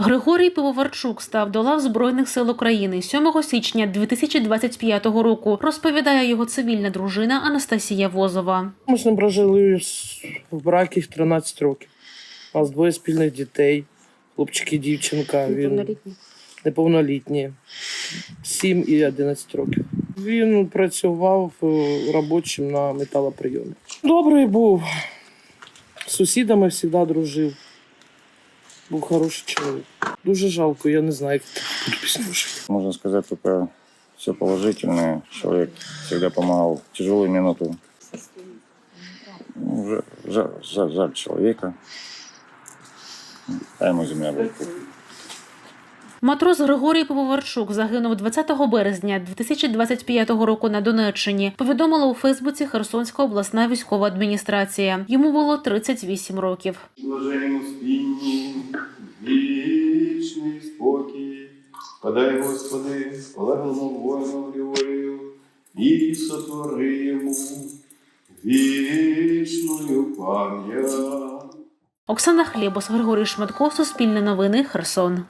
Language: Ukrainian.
Григорій Пивоварчук став до лав Збройних сил України 7 січня 2025 року. Розповідає його цивільна дружина Анастасія Возова. Ми з ним прожили в бракі 13 років. У нас двоє спільних дітей, хлопчик і дівчинка. Він неповнолітні, 7 і 11 років. Він працював е, робочим на металоприйомі. Добрий був. З сусідами завжди дружив. Був хороший чоловік. Дуже жалко, я не знаю, як буду без нього жити. Можно все положительне. Чоловік всегда допомагав в тяжелые минуты. Ну, Жаль, жаль, жаль чоловіка. Дай йому земля будет. Матрос Григорій Пивоварчук загинув 20 березня 2025 року на Донеччині. Повідомила у Фейсбуці Херсонська обласна військова адміністрація. Йому було 38 років. Блаженному спінні, вічний спокій. Подай, Господи, полеглому воїну Григорію і сотвори йому вічною пам'ять. Оксана Хлєбос, Григорій Шматко, Суспільне новини, Херсон.